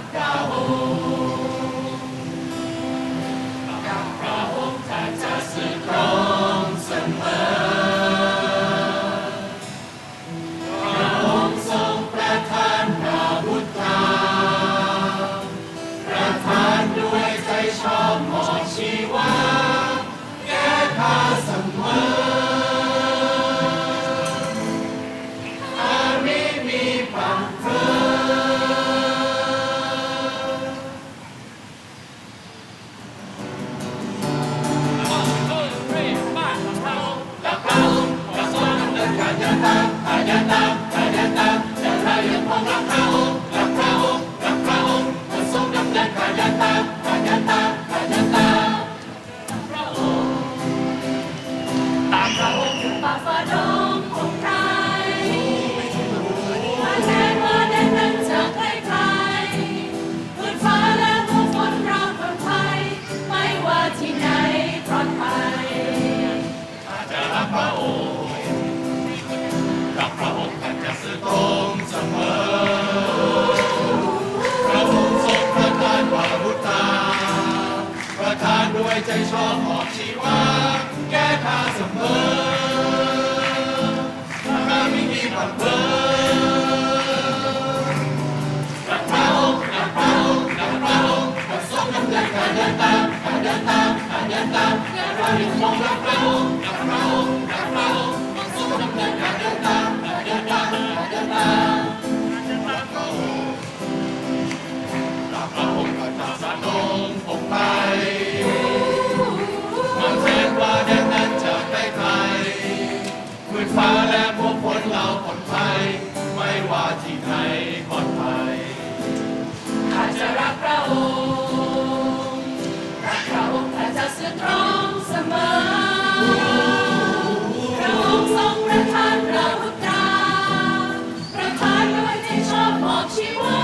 ต ข้าจะสื่องเสมอพระองค์ทรงประทานเราทุกดาวประทานด้วยใจชอบมอบชีวา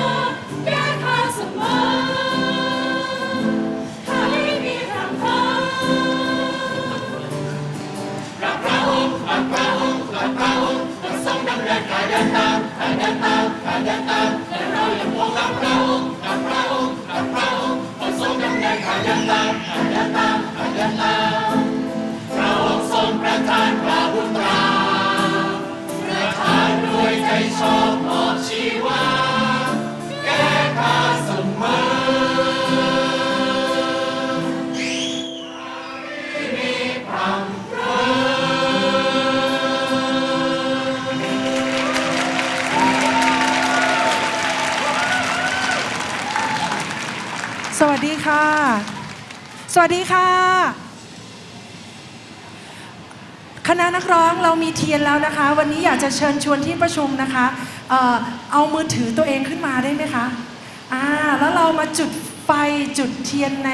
แก้ข้าเสมอข้าไม่มีรำคาญรักพระองค์รักพระองค์รักพระองค์จะทรงดำเนินการเดินตามการเดินตามการเดินตามและเรายังคงรักพระองค์รัก มีเทียนแล้วนะคะ วันนี้อยากจะเชิญชวนที่ประชุมนะคะเออเอามือถือตัวเองขึ้นมาได้ไหมคะอ่าแล้วเรามาจุดไฟจุดเทียนใน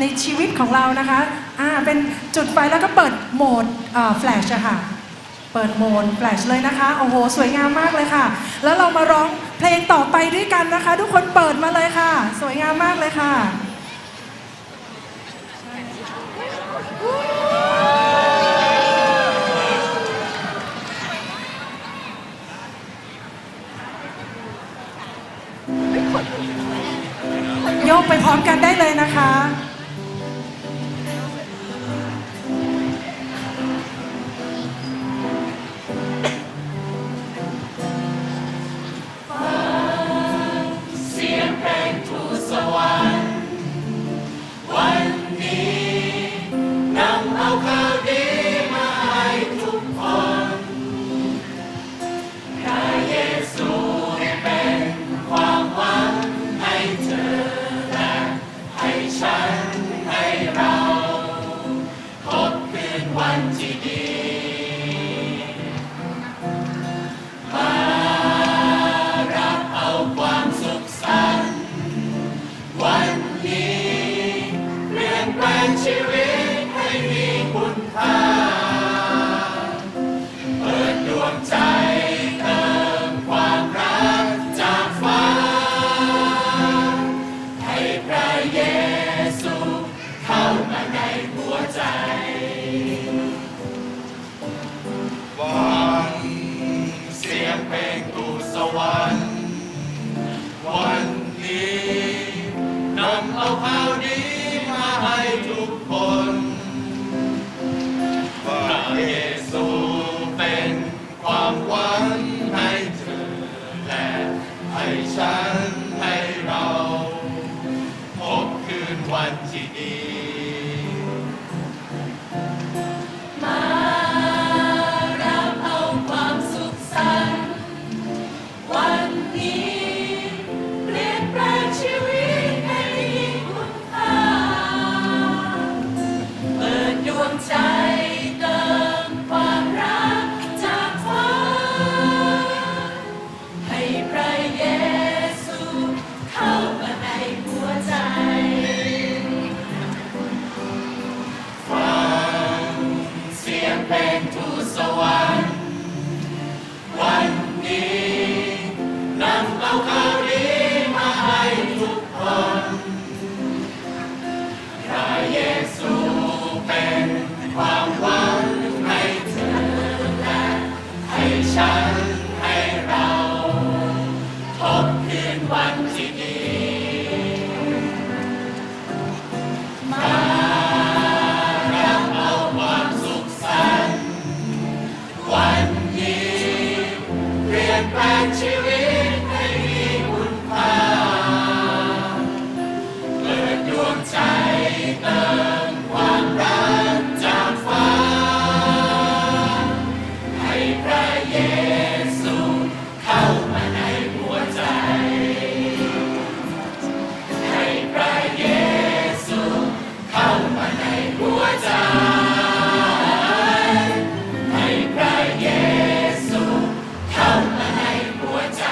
ในชีวิตของเรานะคะอ่าเป็นจุดไฟแล้วก็เปิดโหมดแฟลชอะค่ะเปิดโหมดแฟลชเลยนะคะโอ้โหสวยงามมากเลยค่ะ แล้วเรามาร้องเพลงต่อไปด้วยกันนะคะ ทุกคนเปิดมาเลยค่ะ สวยงามมากเลยค่ะ ร้อมกันได้เลยนะคะ หัวใจ ให้พระเยซูเข้ามาในหัวใจ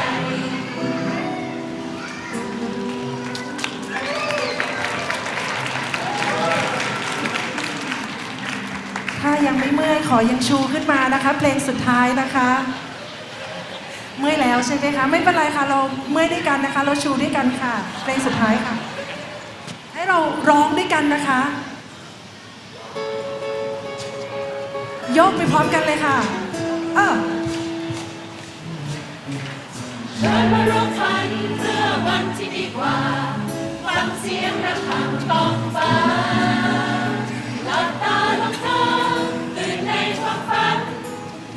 ถ้ายังไม่เมื่อยขอยังชูขึ้นมานะคะ เพลงสุดท้ายนะคะ เมื่อยแล้วใช่ไหมคะ ไม่เป็นไรค่ะเราเมื่อยด้วยกันนะคะ เราชูด้วยกันค่ะ เพลงสุดท้ายค่ะ ให้เราร้องด้วยกันนะคะ ยกไปพร้อมกันเลยค่ะเออเชิญมาร่วมฝันเพื่อวันที่ดีกว่าฟังเสียงระฆังกองฟ้าหลับตาลงทางตื่นในความฝัน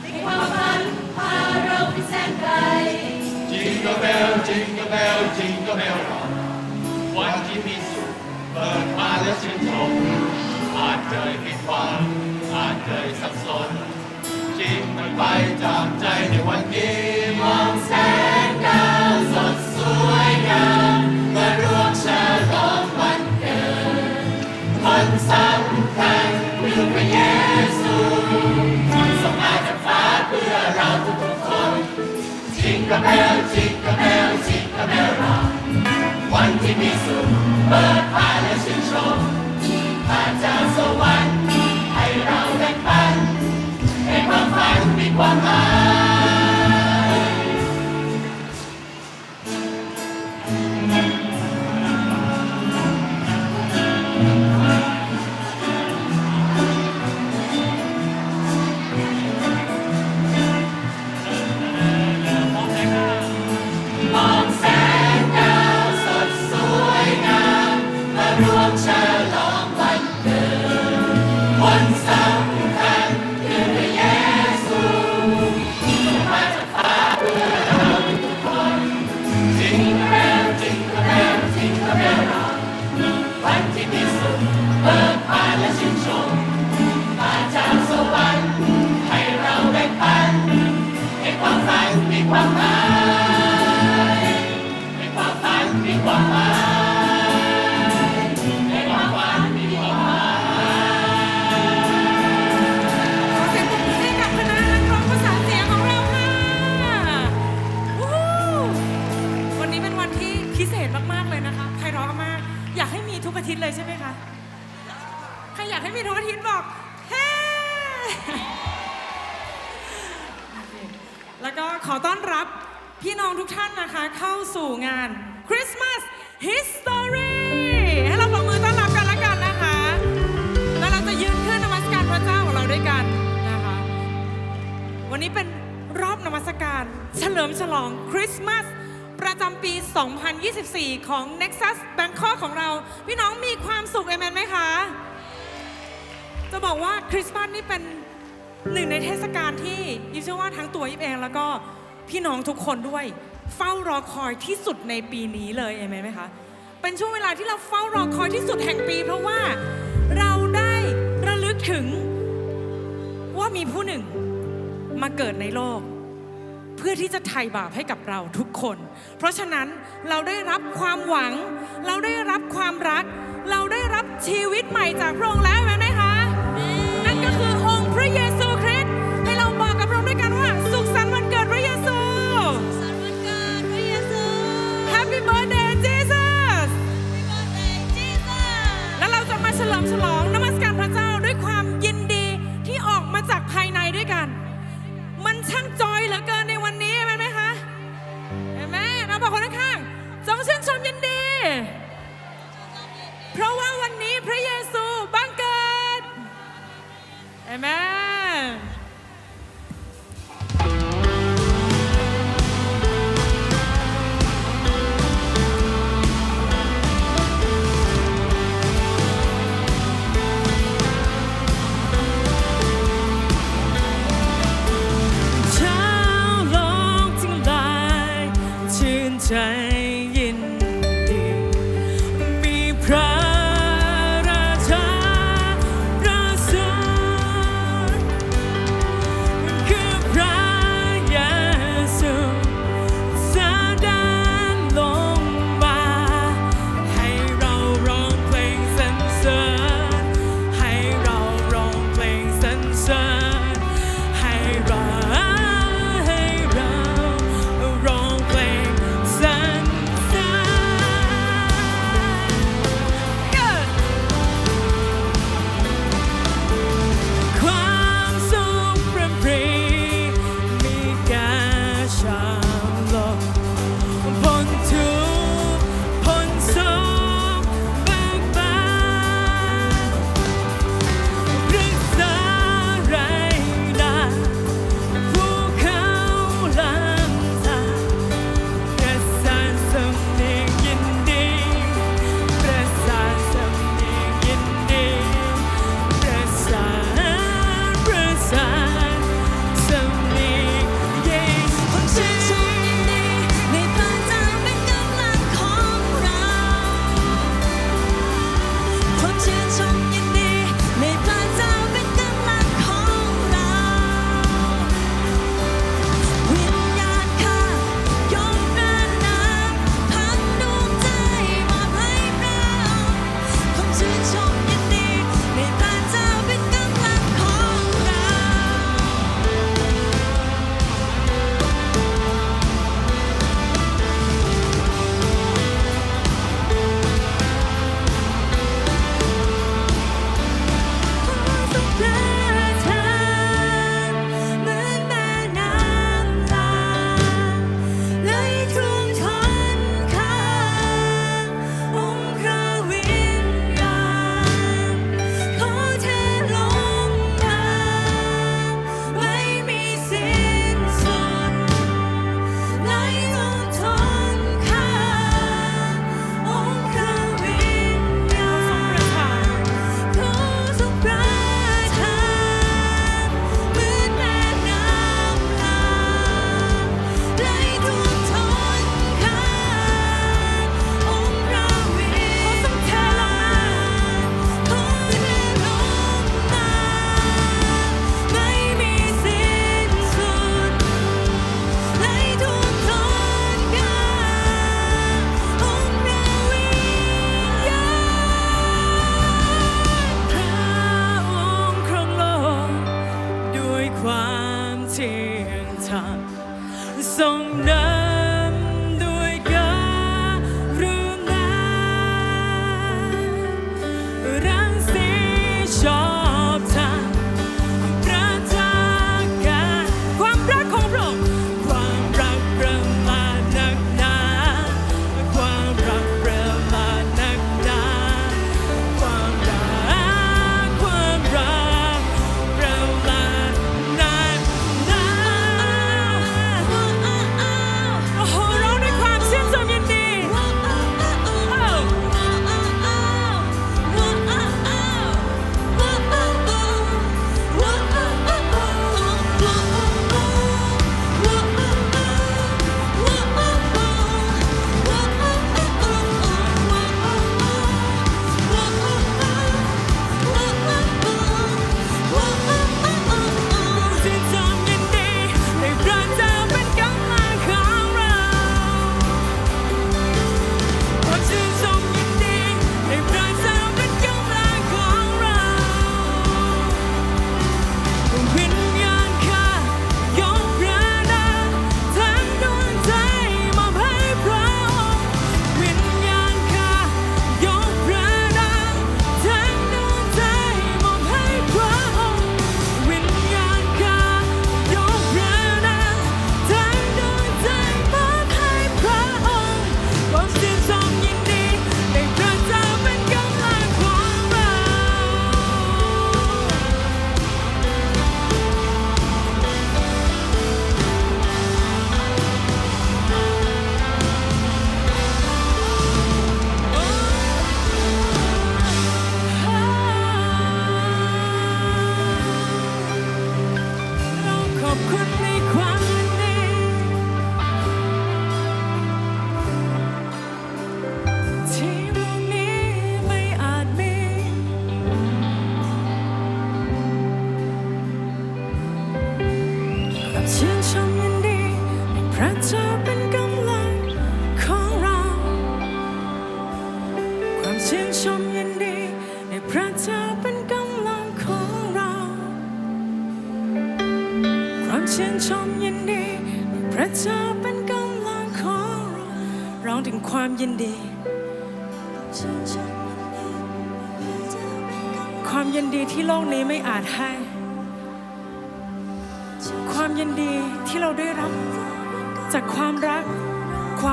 ในความฝันพาเราไปแสนไกล Jingle bell Jingle bell Jingle bell rock วันที่มีสุขเปิดมาแล้วชื่นชมอาจเคยผิดหวังอาจเคยสับสนจริงมันไปจากใจในวันนี้มองแสงดาวสดสวยงามมาร่วมฉลองวันเกิดคนสำคัญคือพระเยซูส่งมาจากฟ้าเพื่อเราทุกๆคน Jingle bell, jingle bell, jingle bell rock วันที่มีสุขเปิดผ่านและชื่นชมผ่านจากสวรรค์ ฝัน อาทิตย์เลยใช่ไหมคะ ใครอยากให้มีทุกอาทิตย์บอกเฮ้แล้วก็ขอต้อนรับพี่น้องทุกท่านนะคะ เข้าสู่งาน Christmas History ให้เราปรบมือต้อนรับกันละกันนะคะ แล้วเราจะยืนขึ้นนมัสการพระเจ้าของเราด้วยกันนะคะ วันนี้เป็นรอบนมัสการ เฉลิมฉลองคริสต์มาส ประจำปี 2024 ของ Nexus Bangkok ของเรา พี่น้องมีความสุขเอเมนไหมคะ จะบอกว่าคริสต์มาสนี่เป็นหนึ่งในเทศกาลที่ยิบเชื่อว่าทั้งตัวยิบเองแล้วก็พี่น้องทุกคนด้วย เฝ้ารอคอยที่สุดในปีนี้เลยเอเมนไหมคะ เป็นช่วงเวลาที่เราเฝ้ารอคอยที่สุดแห่งปี เพราะว่าเราได้ระลึกถึงว่ามีผู้หนึ่งมาเกิดในโลก เพื่อที่จะไถ่บาปให้กับเราทุกคน เพราะฉะนั้นเราได้รับความหวัง เราได้รับความรัก เราได้รับชีวิตใหม่จากพระองค์แล้วไหมคะ นั่นก็คือองค์พระเย มยินดี เพราะว่าวันนี้พระเยซูบังเกิดเอเมน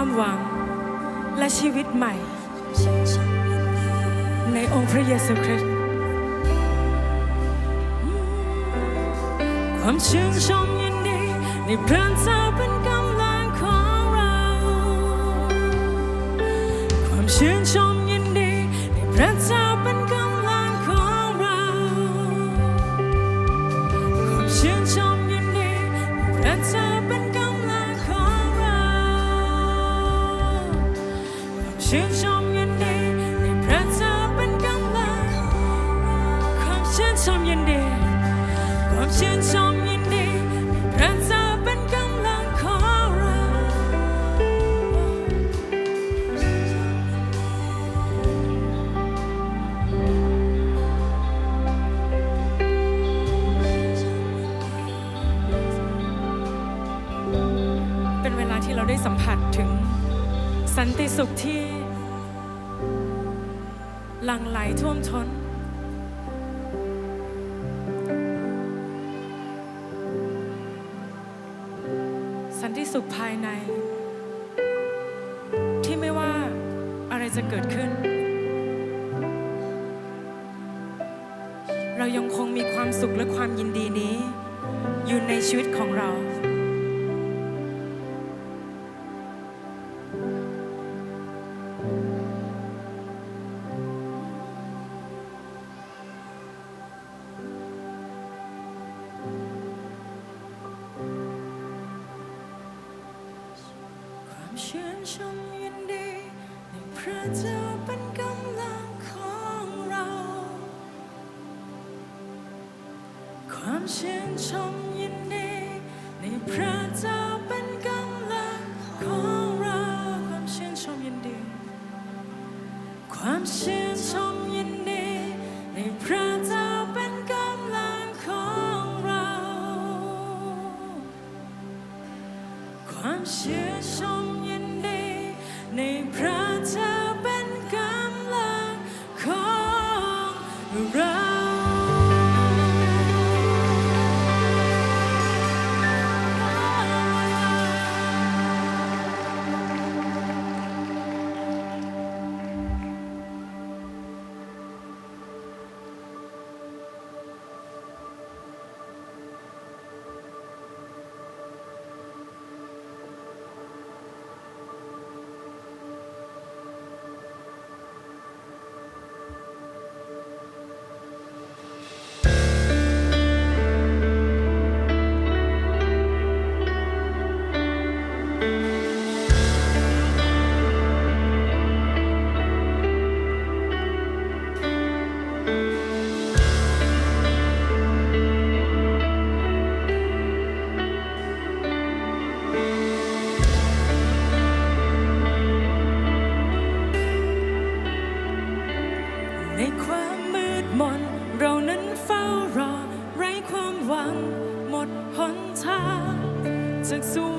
ความหวังและชีวิตใหม่ ในองค์พระเยซูคริสต์ความชื่นชมยินดีในพระเจ้าเป็นกำลังของเรา ความชื่นชมยินดีในพระเจ้า เราได้สัมผัสถึงสันติสุขที่หลั่งไหลท่วมท้น สันติสุขภายใน ที่ไม่ว่าอะไรจะเกิดขึ้น เรายังคงมีความสุขและความยินดีนี้ อยู่ในชีวิตของเรา ชื่นชมยินดีในพระเจ้าเป็นกำลังของเรา ความชื่นชมยินดีในพระเจ้า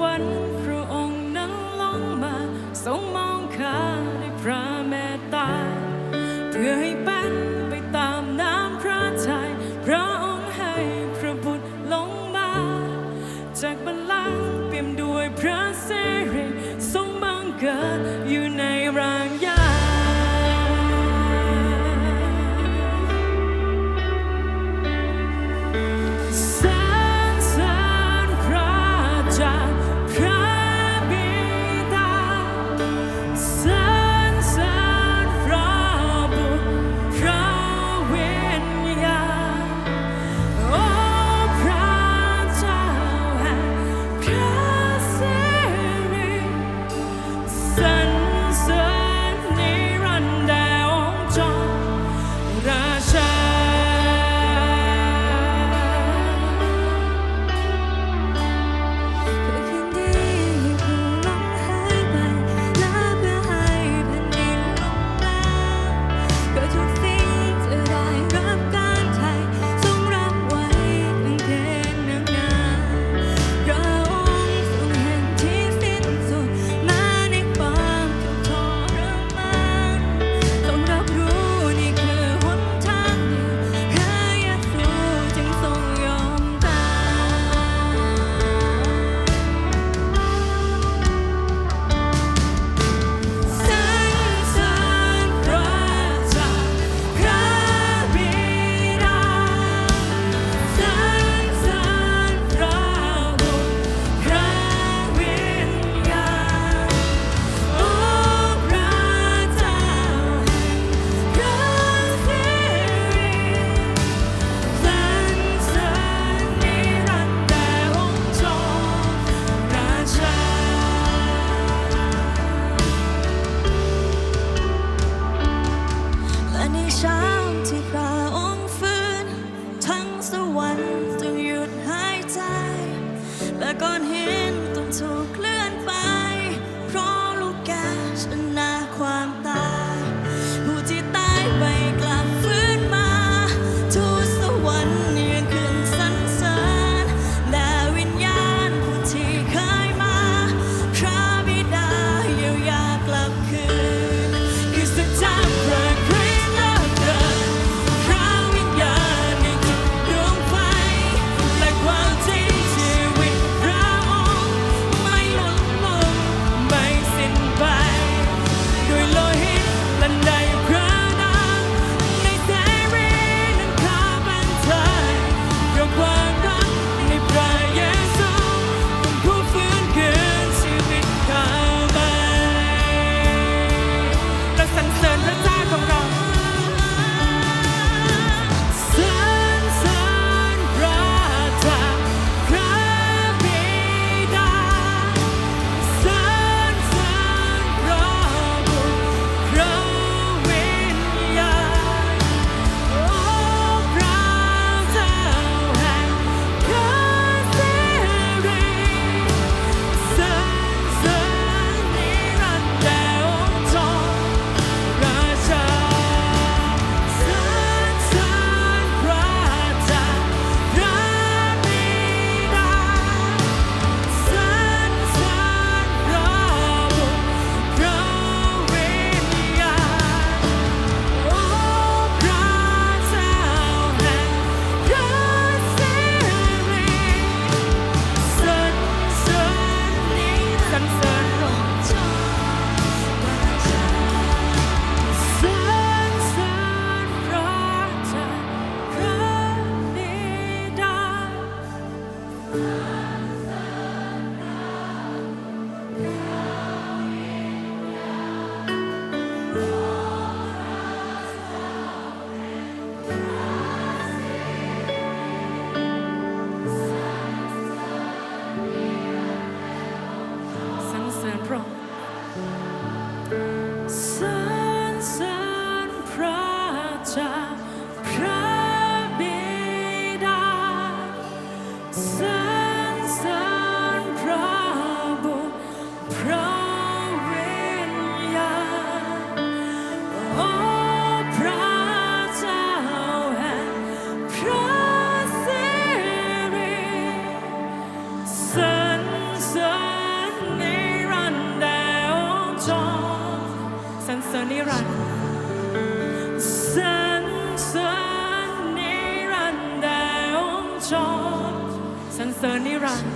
วรรค์พระองค์นั้นลงมาทรงมอง สันเสริญนิรันดร์